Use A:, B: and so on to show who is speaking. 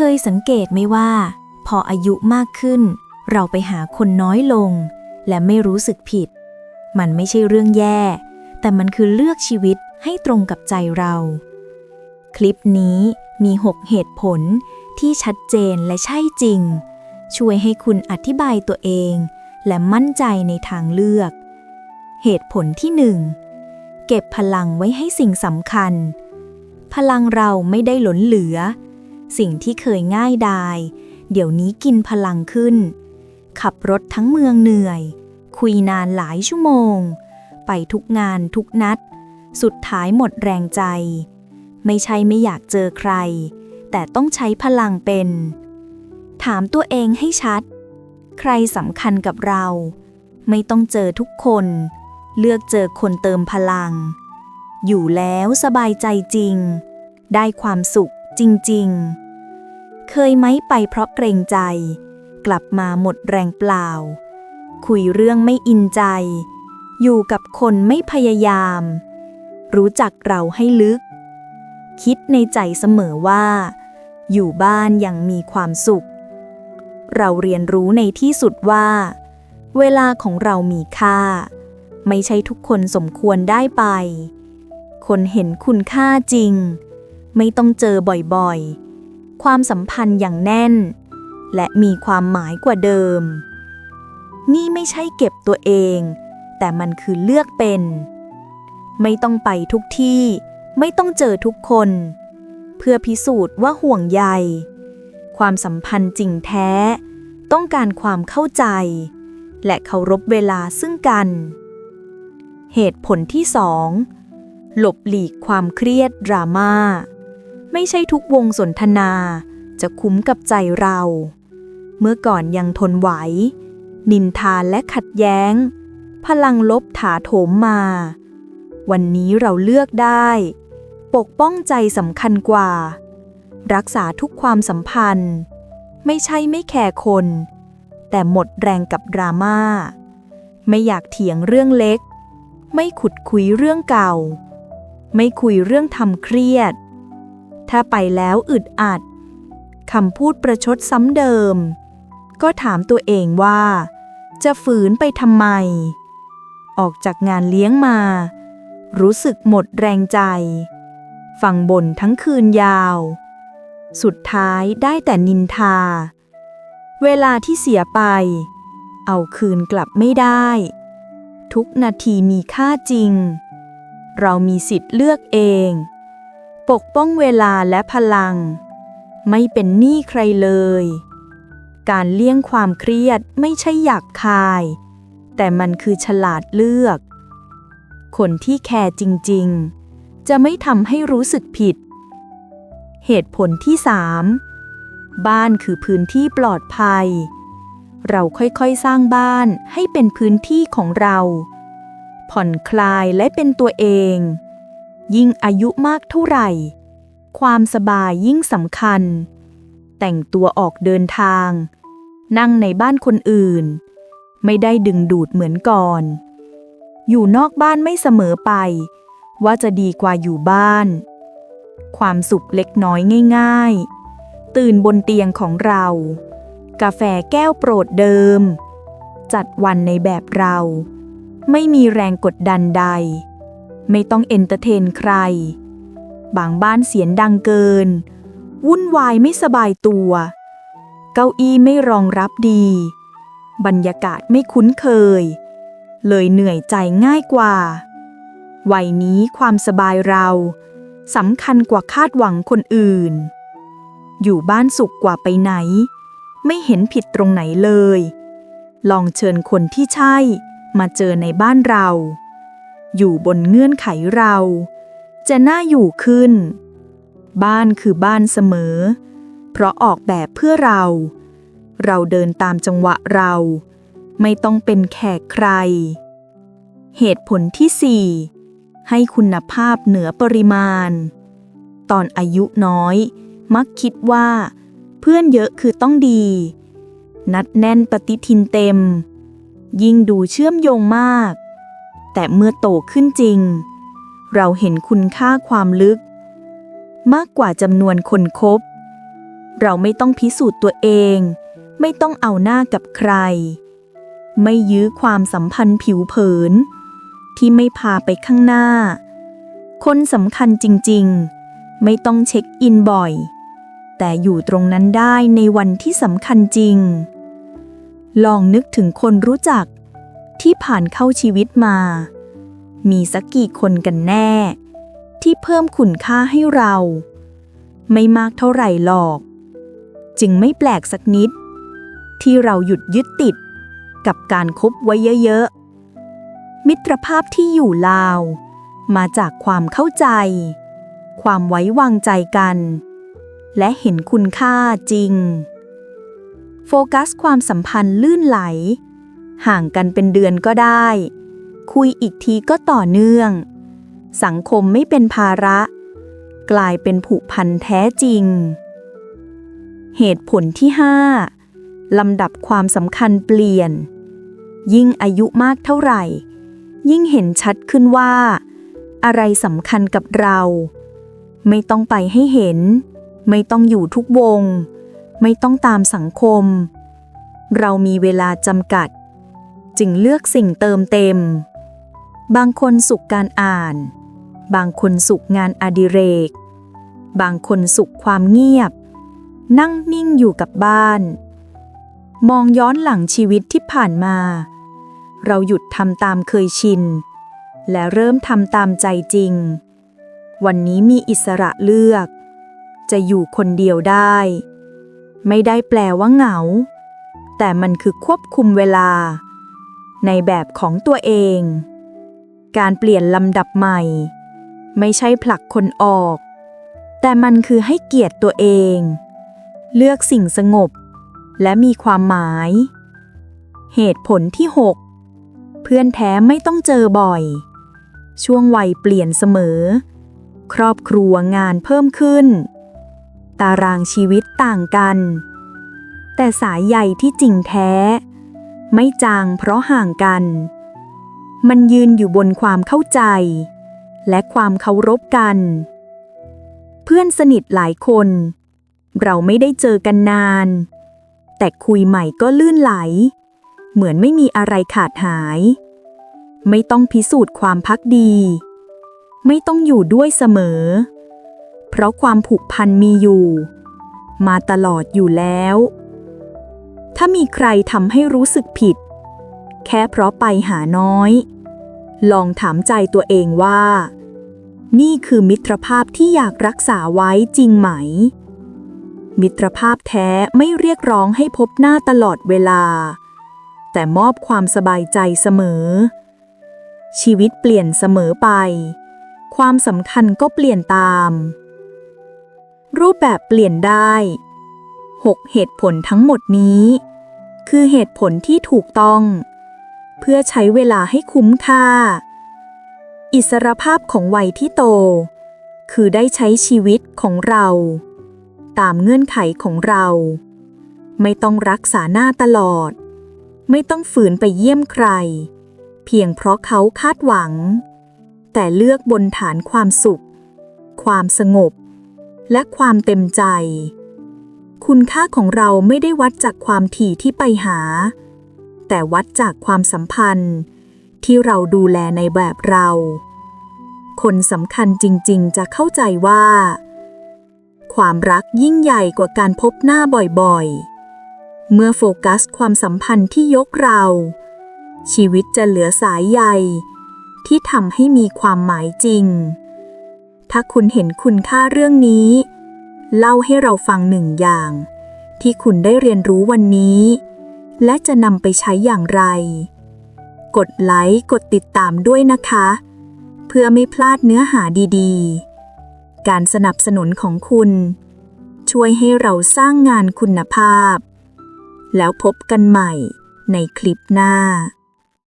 A: คยสังเกตไหมว่า พออายุมากขึ้น เราไปหาคนน้อยลง และไม่รู้สึกผิด มันไม่ใช่เรื่องแย่ แต่มันคือเลือกชีวิตให้ตรงกับใจเรา คลิปนี้มี 6 เหตุผลที่ชัดเจนและใช่จริง ช่วยให้คุณอธิบายตัวเอง และมั่นใจในทางเลือก เหตุผลที่ 1 เก็บพลังไว้ให้สิ่งสำคัญ พลังเราไม่ได้หล้นเหลือ สิ่งที่เคยง่ายดาย เดี๋ยวนี้กินพลังขึ้น ขับรถทั้งเมืองเหนื่อย คุยนานหลายชั่วโมง ไปทุกงานทุกนัด สุดท้ายหมดแรงใจ ไม่ใช่ไม่อยากเจอใคร แต่ต้องใช้พลังเป็น ถามตัวเองให้ชัด ใครสำคัญกับเรา ไม่ต้องเจอทุกคน เลือกเจอคนเติมพลัง อยู่แล้วสบายใจจริงได้ความสุขจริง ๆ เคยไหมไปเพราะเกรงใจ กลับมาหมดแรงเปล่า คุยเรื่องไม่อินใจ อยู่กับคนไม่พยายาม รู้จักเราให้ลึก คิดในใจเสมอว่า อยู่บ้านยังมีความสุข เราเรียนรู้ในที่สุดว่า เวลาของเรามีค่า ไม่ใช่ทุกคนสมควรได้ไป คนเห็นคุณค่าจริง ไม่ต้องเจอบ่อยๆ ความสัมพันธ์อย่างแน่น และมีความหมายกว่าเดิม นี่ไม่ใช่เก็บตัวเอง แต่มันคือเลือกเป็น ไม่ต้องไปทุกที่ ไม่ต้องเจอทุกคน เพื่อพิสูจน์ว่าห่วงใย ความสัมพันธ์จริงแท้ ต้องการความเข้าใจ และเคารพเวลาซึ่งกัน เหตุผลที่สองหลบหลีกความเครียดดราม่า ไม่ใช่ทุกวงสนทนา จะคุ้มกับใจเรา เมื่อก่อนยังทนไหว นินทานและขัดแย้ง พลังลบถาโถมมา วันนี้เราเลือกได้ ปกป้องใจสำคัญกว่า รักษาทุกความสัมพันธ์ ไม่ใช่ไม่แคร์คน แต่หมดแรงกับดราม่า ไม่อยากเถียงเรื่องเล็ก ไม่ขุดคุยเรื่องเก่า ไม่คุยเรื่องทำเครียด ถ้าไปแล้วอึดอัดคำพูดประชดซ้ำเดิม ก็ถามตัวเองว่า จะฝืนไปทำไม ออกจากงานเลี้ยงมา รู้สึกหมดแรงใจ ฟังบ่นทั้งคืนยาว สุดท้ายได้แต่นินทา เวลาที่เสียไป เอาคืนกลับไม่ได้ ทุกนาทีมีค่าจริง เรามีสิทธิ์เลือกเอง ปกป้องเวลาและพลัง ไม่เป็นหนี้ใครเลย การเลี่ยงความเครียดไม่ใช่อยากคาย แต่มันคือฉลาดเลือก คนที่แคร์จริง ๆ จะไม่ทำให้รู้สึกผิด เหตุผลที่สามบ้านคือพื้นที่ปลอดภัย เราค่อยๆสร้างบ้านให้เป็นพื้นที่ของเรา ผ่อนคลายและเป็นตัวเอง ยิ่งอายุมากเท่าไหร่ ความสบายยิ่งสำคัญ แต่งตัวออกเดินทาง นั่งในบ้านคนอื่น ไม่ได้ดึงดูดเหมือนก่อน อยู่นอกบ้านไม่เสมอไป ว่าจะดีกว่าอยู่บ้าน ความสุขเล็กน้อยง่าย ๆ ตื่นบนเตียงของเรา กาแฟแก้วโปรดเดิม จัดวันในแบบเรา ไม่มีแรงกดดันใด ไม่ต้องเอนเตอร์เทนใคร บางบ้านเสียงดังเกิน วุ่นวายไม่สบายตัว เก้าอี้ไม่รองรับดี บรรยากาศไม่คุ้นเคย เลยเหนื่อยใจง่ายกว่า วัยนี้ความสบายเราสำคัญกว่าคาดหวังคนอื่น อยู่บ้านสุขกว่าไปไหน ไม่เห็นผิดตรงไหนเลย ลองเชิญคนที่ใช่มาเจอในบ้านเรา อยู่บนเงื่อนไขเรา จะน่าอยู่ขึ้น บ้านคือบ้านเสมอ เพราะออกแบบเพื่อเรา เราเดินตามจังหวะเรา ไม่ต้องเป็นแขกใคร เหตุผลที่สี่ให้คุณภาพเหนือปริมาณ ตอนอายุน้อย มักคิดว่า เพื่อนเยอะคือต้องดี นัดแน่นปฏิทินเต็ม ยิ่งดูเชื่อมโยงมาก แต่เมื่อโตขึ้นจริง เราเห็นคุณค่าความลึก มากกว่าจำนวนคนคบ เราไม่ต้องพิสูจน์ตัวเอง ไม่ต้องเอาหน้ากับใคร ไม่ยื้อความสัมพันธ์ผิวเผิน ที่ไม่พาไปข้างหน้า คนสำคัญจริง ๆ ไม่ต้องเช็คอินบ่อย แต่อยู่ตรงนั้นได้ในวันที่สำคัญจริง ลองนึกถึงคนรู้จัก ที่ผ่านเข้าชีวิตมา มีสักกี่คนกันแน่ ที่เพิ่มคุณค่าให้เรา ไม่มากเท่าไหร่หรอก จึงไม่แปลกสักนิด ที่เราหยุดยึดติด กับการคบไว้เยอะๆ มิตรภาพที่อยู่ลาว มาจากความเข้าใจ ความไว้วางใจกัน และเห็นคุณค่าจริง โฟกัสความสัมพันธ์ลื่นไหล ห่างกันเป็นเดือนก็ได้ คุยอีกทีก็ต่อเนื่อง สังคมไม่เป็นภาระ กลายเป็นผูกพันแท้จริง เหตุผลที่ 5 ลำดับความสำคัญเปลี่ยน ยิ่งอายุมากเท่าไหร่ ยิ่งเห็นชัดขึ้นว่า อะไรสำคัญกับเรา ไม่ต้องไปให้เห็น ไม่ต้องอยู่ทุกวง ไม่ต้องตามสังคม เรามีเวลาจำกัด จึงเลือกสิ่งเติมเต็ม บางคนสุขการอ่าน บางคนสุขงานอดิเรก บางคนสุขความเงียบ นั่งนิ่งอยู่กับบ้าน มองย้อนหลังชีวิตที่ผ่านมา เราหยุดทำตามเคยชิน และเริ่มทำตามใจจริง วันนี้มีอิสระเลือก จะอยู่คนเดียวได้ ไม่ได้แปลว่าเหงาแต่มันคือควบคุมเวลา ในแบบของตัวเอง การเปลี่ยนลำดับใหม่ ไม่ใช่ผลักคนออก แต่มันคือให้เกียรติตัวเอง เลือกสิ่งสงบ และมีความหมาย เหตุผลที่ 6 เพื่อนแท้ไม่ต้องเจอบ่อย ช่วงวัยเปลี่ยนเสมอ ครอบครัวงานเพิ่มขึ้น ตารางชีวิตต่างกัน แต่สายใยที่จริงแท้ ไม่จางเพราะห่างกัน มันยืนอยู่บนความเข้าใจ และความเคารพกัน เพื่อนสนิทหลายคน เราไม่ได้เจอกันนาน แต่คุยใหม่ก็ลื่นไหล เหมือนไม่มีอะไรขาดหาย ไม่ต้องพิสูจน์ความพักดี ไม่ต้องอยู่ด้วยเสมอ เพราะความผูกพันมีอยู่ มาตลอดอยู่แล้ว ถ้ามีใครทำให้รู้สึกผิด แค่เพราะไปหาน้อย ลองถามใจตัวเองว่า นี่คือมิตรภาพที่อยากรักษาไว้จริงไหม มิตรภาพแท้ไม่เรียกร้องให้พบหน้าตลอดเวลา แต่มอบความสบายใจเสมอ ชีวิตเปลี่ยนเสมอไป ความสำคัญก็เปลี่ยนตาม รูปแบบเปลี่ยนได้ 6 เหตุผลทั้งหมดนี้ คือเหตุผลที่ถูกต้อง เพื่อใช้เวลาให้คุ้มค่า อิสรภาพของวัยที่โต คือได้ใช้ชีวิตของเรา ตามเงื่อนไขของเรา ไม่ต้องรักษาหน้าตลอด ไม่ต้องฝืนไปเยี่ยมใคร เพียงเพราะเขาคาดหวัง แต่เลือกบนฐานความสุข ความสงบ และความเต็มใจ คุณค่าของเราไม่ได้วัดจากความถี่ที่ไปหา แต่วัดจากความสัมพันธ์ ที่เราดูแลในแบบเรา คนสำคัญจริงๆ จะเข้าใจว่า ความรักยิ่งใหญ่กว่าการพบหน้าบ่อยๆ เมื่อโฟกัสความสัมพันธ์ที่ยกเรา ชีวิตจะเหลือสายใยที่ทำให้มีความหมายจริง ถ้าคุณเห็นคุณค่าเรื่องนี้ เล่าให้เราฟังหนึ่งอย่าง ที่คุณได้เรียนรู้วันนี้ และจะนำไปใช้อย่างไร กดไลค์กดติดตามด้วยนะคะ เพื่อไม่พลาดเนื้อหาดีๆ การสนับสนุนของคุณ ช่วยให้เราสร้างงานคุณภาพ แล้วพบกันใหม่ในคลิปหน้า